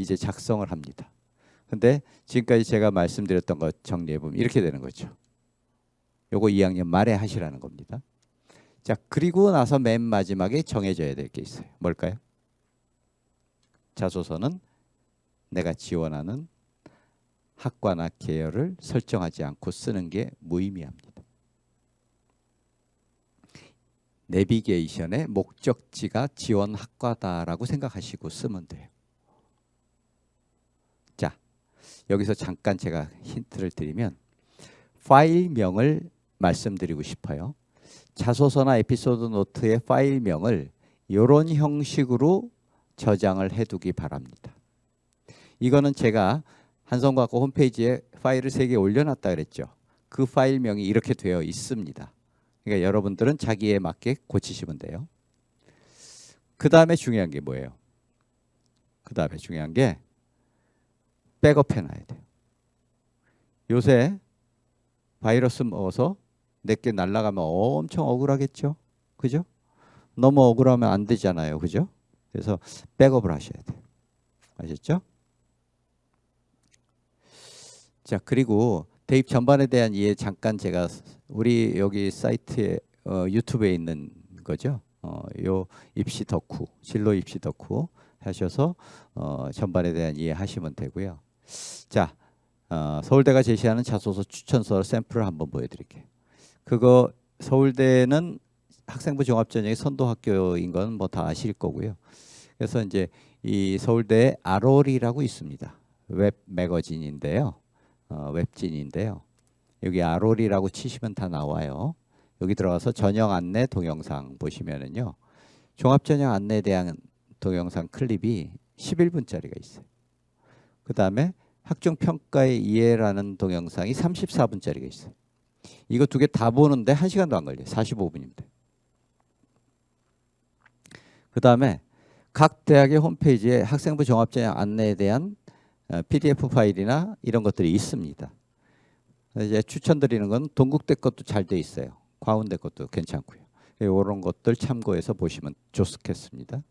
이제 작성을 합니다. 근데 지금까지 제가 말씀드렸던 것 정리해 보면 이렇게 되는 거죠. 요거 2학년 말에 하시라는 겁니다. 자, 그리고 나서 맨 마지막에 정해져야 될 게 있어요. 뭘까요? 자소서는 내가 지원하는 학과나 계열을 설정하지 않고 쓰는 게 무의미합니다. 내비게이션의 목적지가 지원 학과다라고 생각하시고 쓰면 돼요. 자, 여기서 잠깐 제가 힌트를 드리면 파일명을 말씀드리고 싶어요. 자소서나 에피소드 노트의 파일명을 이런 형식으로 저장을 해두기 바랍니다. 이거는 제가 한성과학과 홈페이지에 파일을 세 개 올려놨다 그랬죠. 그 파일명이 이렇게 되어 있습니다. 그러니까 여러분들은 자기에 맞게 고치시면 돼요. 그 다음에 중요한 게 뭐예요? 그 다음에 중요한 게 백업해 놔야 돼요. 요새 바이러스 먹어서 내게 날아가면 엄청 억울하겠죠? 그죠? 너무 억울하면 안 되잖아요. 그죠? 그래서 백업을 하셔야 돼요. 아셨죠? 자, 그리고 대입 전반에 대한 이해 잠깐 제가 우리 여기 사이트에 어, 유튜브에 있는 거죠. 어, 요 입시 덕후, 진로 입시 덕후 하셔서 어, 전반에 대한 이해 하시면 되고요. 자, 어, 서울대가 제시하는 자소서 추천서 샘플을 한번 보여드릴게요. 그거 서울대는 학생부 종합전형의 선도 학교인 건 뭐 다 아실 거고요. 그래서 이제 이 서울대 아롤이라고 있습니다. 웹 매거진인데요. 어, 웹진인데요. 여기 아롤이라고 치시면 다 나와요. 여기 들어가서 전형 안내 동영상 보시면은요. 종합 전형 안내에 대한 동영상 클립이 11분짜리가 있어요. 그 다음에 학종 평가의 이해라는 동영상이 34분짜리가 있어요. 이거 두 개 다 보는데 1시간도 안 걸려요. 45분입니다. 그 다음에 각 대학의 홈페이지에 학생부 종합전형 안내에 대한 어, PDF 파일이나 이런 것들이 있습니다. 이제 추천드리는 건 동국대 것도 잘 돼 있어요. 과운대 것도 괜찮고요. 이런 것들 참고해서 보시면 좋겠습니다.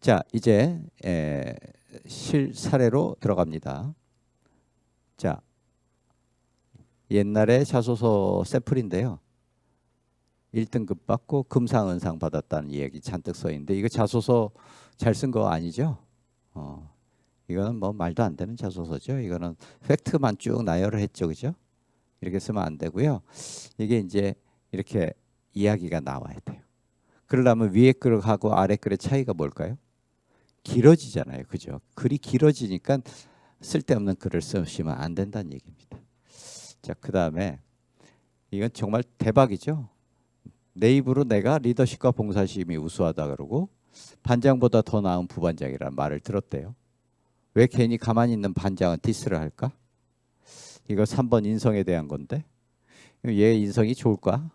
자, 이제 에, 실 사례로 들어갑니다. 자, 옛날에 자소서 샘플인데요. 1등급 받고 금상은상 받았다는 이야기 잔뜩 써 있는데 이거 자소서 잘 쓴 거 아니죠? 어, 이거는 뭐 말도 안 되는 자소서죠. 이거는 팩트만 쭉 나열을 했죠, 그죠? 이렇게 쓰면 안 되고요. 이게 이제 이렇게 이야기가 나와야 돼요. 그러려면 위에 글하고 아래 글의 차이가 뭘까요? 길어지잖아요, 그죠? 글이 길어지니까 쓸데없는 글을 쓰시면 안 된다는 얘기입니다. 자, 그 다음에 이건 정말 대박이죠. 내 입으로 내가 리더십과 봉사심이 우수하다 그러고 반장보다 더 나은 부반장이라는 말을 들었대요. 왜 괜히 가만히 있는 반장은 디스를 할까? 이거 3번 인성에 대한 건데 얘 인성이 좋을까?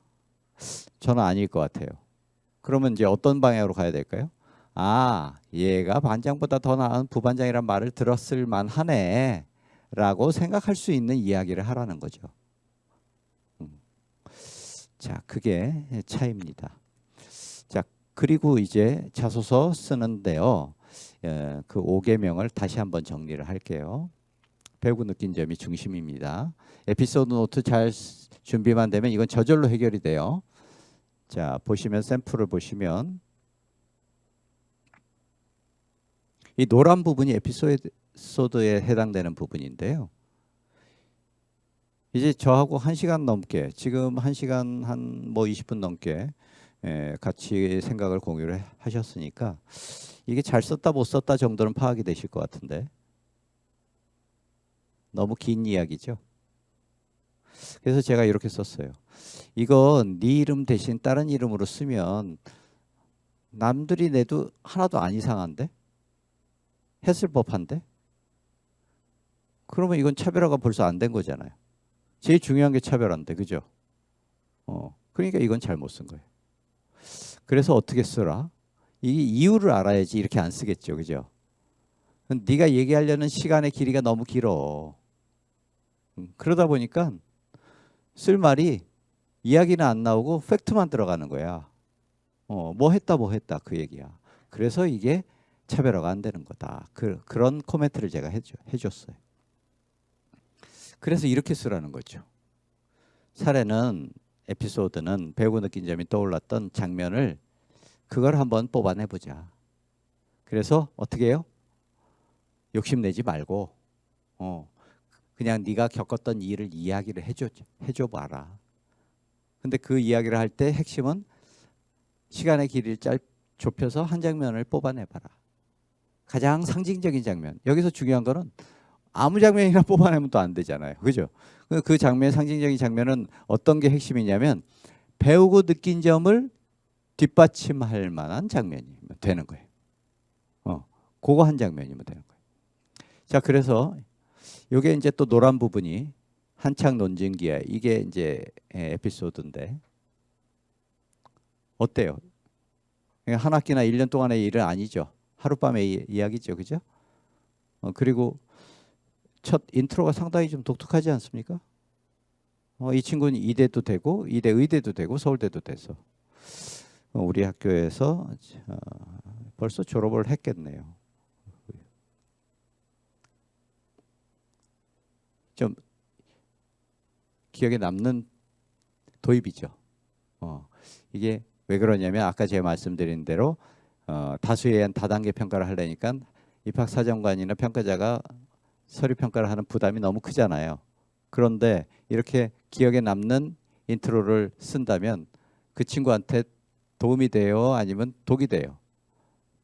저는 아닐 것 같아요. 그러면 이제 어떤 방향으로 가야 될까요? 아, 얘가 반장보다 더 나은 부반장이란 말을 들었을 만하네 라고 생각할 수 있는 이야기를 하라는 거죠. 음. 자, 그게 차이입니다. 자, 그리고 이제 자소서 쓰는데요. 예, 그 5개명을 다시 한번 정리를 할게요. 배우고 느낀 점이 중심입니다. 에피소드 노트 잘 준비만 되면 이건 저절로 해결이 돼요. 자, 보시면 샘플을 보시면 이 노란 부분이 에피소드에 해당되는 부분인데요. 이제 저하고 1시간 넘게 지금 1시간 한 뭐 20분 넘게 예, 같이 생각을 공유를 하셨으니까 이게 잘 썼다 못 썼다 정도는 파악이 되실 것 같은데 너무 긴 이야기죠. 그래서 제가 이렇게 썼어요. 이건 네 이름 대신 다른 이름으로 쓰면 남들이 내도 하나도 안 이상한데 했을 법한데 그러면 이건 차별화가 벌써 안 된 거잖아요. 제일 중요한 게 차별화인데 그죠? 어 그러니까 이건 잘못 쓴 거예요. 그래서 어떻게 쓰라? 이 이유를 알아야지 이렇게 안 쓰겠죠, 그죠? 네가 얘기하려는 시간의 길이가 너무 길어. 음, 그러다 보니까 쓸 말이 이야기는 안 나오고 팩트만 들어가는 거야. 어, 뭐 했다 뭐 했다 그 얘기야. 그래서 이게 차별화가 안 되는 거다. 그, 그런 코멘트를 제가 해줘, 해줬어요. 그래서 이렇게 쓰라는 거죠. 사례는 에피소드는 배우고 느낀 점이 떠올랐던 장면을 그걸 한번 뽑아내 보자. 그래서 어떻게 해요? 욕심내지 말고 어 그냥 네가 겪었던 일을 이야기를 해줘 해줘 봐라. 근데 그 이야기를 할 때 핵심은 시간의 길이를 짧 좁혀서 한 장면을 뽑아내 봐라. 가장 상징적인 장면. 여기서 중요한 거는 아무 장면이나 뽑아내면 또 안 되잖아요. 그죠? 그- 그 장면 상징적인 장면은 어떤 게 핵심이냐면 배우고 느낀 점을 뒷받침할 만한 장면이면 되는 거예요. 어, 그거 한 장면이면 되는 거예요. 자, 그래서 요게 이제 또 노란 부분이 한창 논증기에 이게 이제 에, 에피소드인데 어때요? 한 학기나 1년 동안의 일은 아니죠. 하룻밤의 이- 이야기죠. 그죠? 어, 그리고 첫 인트로가 상당히 좀 독특하지 않습니까? 어, 이 친구는 이대도 되고 이대 의대도 되고 서울대도 돼서 어, 우리 학교에서 어, 벌써 졸업을 했겠네요. 좀 기억에 남는 도입이죠. 어, 이게 왜 그러냐면 아까 제가 말씀드린 대로 어, 다수에 의한 다단계 평가를 하려니까 입학 사정관이나 평가자가 서류 평가를 하는 부담이 너무 크잖아요. 그런데 이렇게 기억에 남는 인트로를 쓴다면 그 친구한테 도움이 돼요? 아니면 독이 돼요?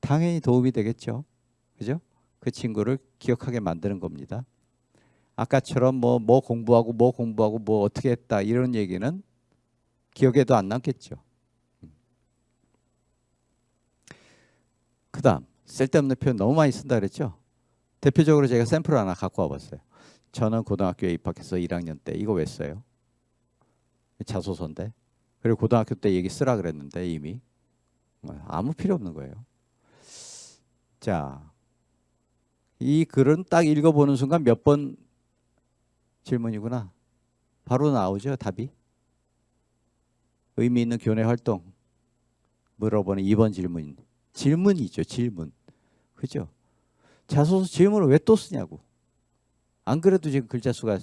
당연히 도움이 되겠죠. 그죠? 그 친구를 기억하게 만드는 겁니다. 아까처럼 뭐, 뭐 공부하고 뭐 공부하고 뭐 어떻게 했다 이런 얘기는 기억에도 안 남겠죠. 그 다음 쓸데없는 표현 너무 많이 쓴다 그랬죠. 대표적으로 제가 샘플 하나 갖고 와봤어요. 저는 고등학교에 입학해서 1학년 때 이거 왜 써요? 자소서인데. 그리고 고등학교 때 얘기 쓰라 그랬는데 이미 뭐 아무 필요 없는 거예요. 자, 이 글은 딱 읽어보는 순간 몇 번 질문이구나. 바로 나오죠 답이. 의미 있는 교내 활동 물어보는 2번 질문. 질문이죠 질문. 그죠? 자소서 질문을 왜 또 쓰냐고. 안 그래도 지금 글자 수가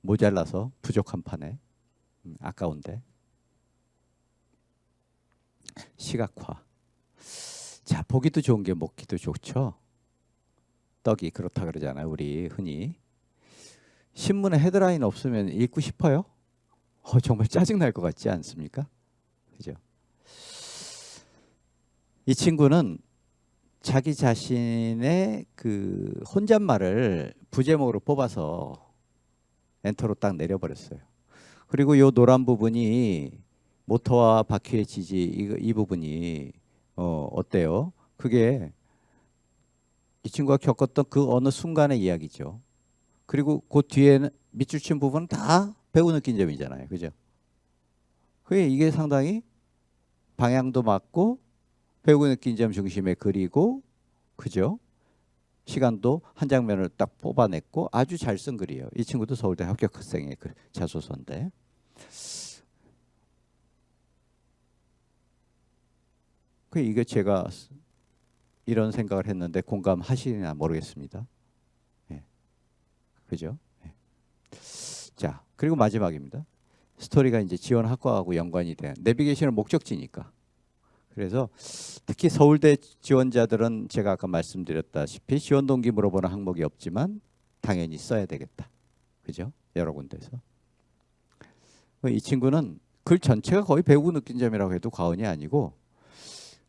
모자라서 부족한 판에 음, 아까운데. 시각화. 자 보기도 좋은 게 먹기도 좋죠. 떡이 그렇다 그러잖아요. 우리 흔히 신문에 헤드라인 없으면 읽고 싶어요? 어, 정말 짜증 날 것 같지 않습니까? 그죠? 이 친구는 자기 자신의 그 혼잣말을 부제목으로 뽑아서 엔터로 딱 내려버렸어요. 그리고 요 노란 부분이 모터와 바퀴의 지지 이, 이 부분이 어 어때요? 그게 이 친구가 겪었던 그 어느 순간의 이야기죠. 그리고 그 뒤에는 밑줄 친 부분은 다 배우 느낀 점이잖아요. 그죠? 그게 이게 상당히 방향도 맞고 배우고 느낀 점 중심에 그리고 그죠? 시간도 한 장면을 딱 뽑아냈고 아주 잘 쓴 글이에요. 이 친구도 서울대 합격 학생의 글, 자소서인데. 그 이게 제가 이런 생각을 했는데 공감하시나 모르겠습니다. 예. 그죠? 예. 자, 그리고 마지막입니다. 스토리가 이제 지원 학과하고 연관이 된 내비게이션은 목적지니까. 그래서 특히 서울대 지원자들은 제가 아까 말씀드렸다시피 지원 동기 물어보는 항목이 없지만 당연히 써야 되겠다. 그죠? 여러 군데서. 이 친구는 글 전체가 거의 배우고 느낀 점이라고 해도 과언이 아니고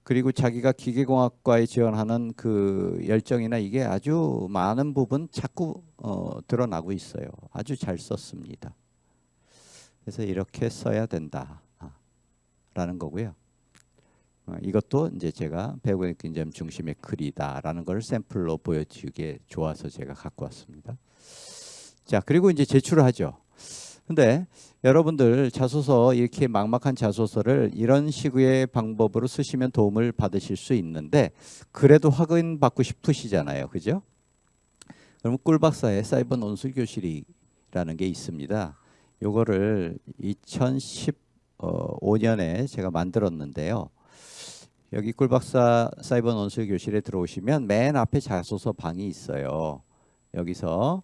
그리고 자기가 기계공학과에 지원하는 그 열정이나 이게 아주 많은 부분 자꾸 어, 드러나고 있어요. 아주 잘 썼습니다. 그래서 이렇게 써야 된다라는 거고요. 어, 이것도 이제 제가 배우고 느낀 점 중심의 글이다라는 걸 샘플로 보여주기에 좋아서 제가 갖고 왔습니다. 자 그리고 이제 제출을 하죠. 근데 여러분들 자소서 이렇게 막막한 자소서를 이런 식의 방법으로 쓰시면 도움을 받으실 수 있는데 그래도 확인 받고 싶으시잖아요, 그죠? 그럼 꿀박사의 사이버 논술 교실이라는 게 있습니다. 요거를 2015년에 제가 만들었는데요. 여기 꿀박사 사이버 논술 교실에 들어오시면 맨 앞에 자소서 방이 있어요. 여기서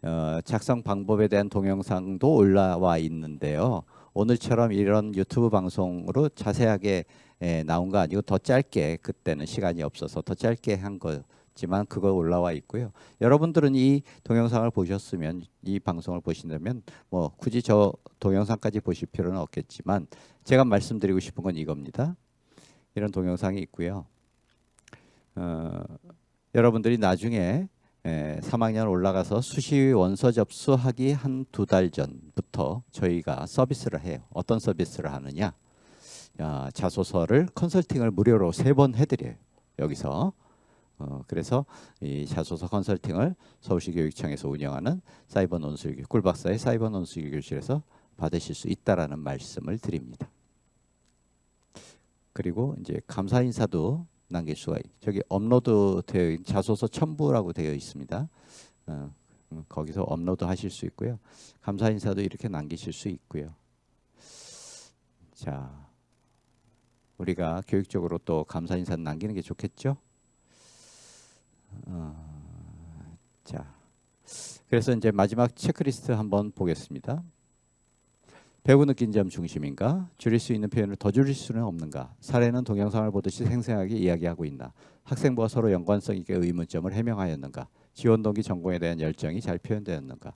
어, 작성 방법에 대한 동영상도 올라와 있는데요. 오늘처럼 이런 유튜브 방송으로 자세하게 예, 나온 거 아니고 더 짧게 그때는 시간이 없어서 더 짧게 한 거지만 그거 올라와 있고요. 여러분들은 이 동영상을 보셨으면 이 방송을 보신다면 뭐 굳이 저 동영상까지 보실 필요는 없겠지만 제가 말씀드리고 싶은 건 이겁니다. 이런 동영상이 있고요. 어, 여러분들이 나중에 에, 3학년 올라가서 수시 원서 접수하기 한 두 달 전부터 저희가 서비스를 해요. 어떤 서비스를 하느냐? 야, 자소서를 컨설팅을 무료로 세 번 해드려요. 여기서 어, 그래서 이 자소서 컨설팅을 서울시 교육청에서 운영하는 사이버 논술교 꿀박사의 사이버 논술교 교실에서 받으실 수 있다라는 말씀을 드립니다. 그리고 이제 감사 인사도 남길 수가 있. 저기 업로드 되어 있는 자소서 첨부라고 되어 있습니다. 어, 음, 거기서 업로드 하실 수 있고요. 감사 인사도 이렇게 남기실 수 있고요. 자, 우리가 교육적으로 또 감사 인사 남기는 게 좋겠죠? 어, 자, 그래서 이제 마지막 체크리스트 한번 보겠습니다. 배우 느낀 점 중심인가? 줄일 수 있는 표현을 더 줄일 수는 없는가? 사례는 동영상을 보듯이 생생하게 이야기하고 있나? 학생부와 서로 연관성 있게 의문점을 해명하였는가? 지원 동기 전공에 대한 열정이 잘 표현되었는가?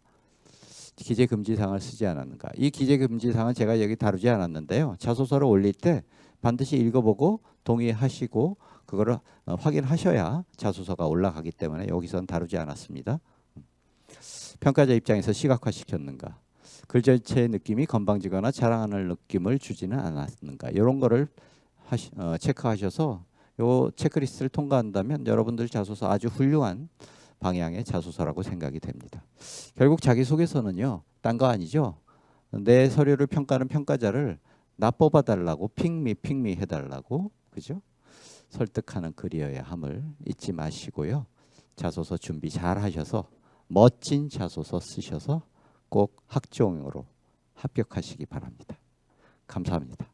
기재 금지 사항을 쓰지 않았는가? 이 기재 금지 사항은 제가 여기 다루지 않았는데요. 자소서를 올릴 때 반드시 읽어보고 동의하시고 그거를 어, 확인하셔야 자소서가 올라가기 때문에 여기서는 다루지 않았습니다. 평가자 입장에서 시각화시켰는가? 글 전체의 느낌이 건방지거나 자랑하는 느낌을 주지는 않았는가? 이런 거를 하시, 어, 체크하셔서 요 체크리스트를 통과한다면 여러분들 자소서 아주 훌륭한 방향의 자소서라고 생각이 됩니다. 결국 자기소개서는요. 딴 거 아니죠. 내 서류를 평가하는 평가자를 나 뽑아달라고 핑미 핑미 해달라고 그죠? 설득하는 글이어야 함을 잊지 마시고요. 자소서 준비 잘 하셔서 멋진 자소서 쓰셔서 꼭 학종으로 합격하시기 바랍니다. 감사합니다.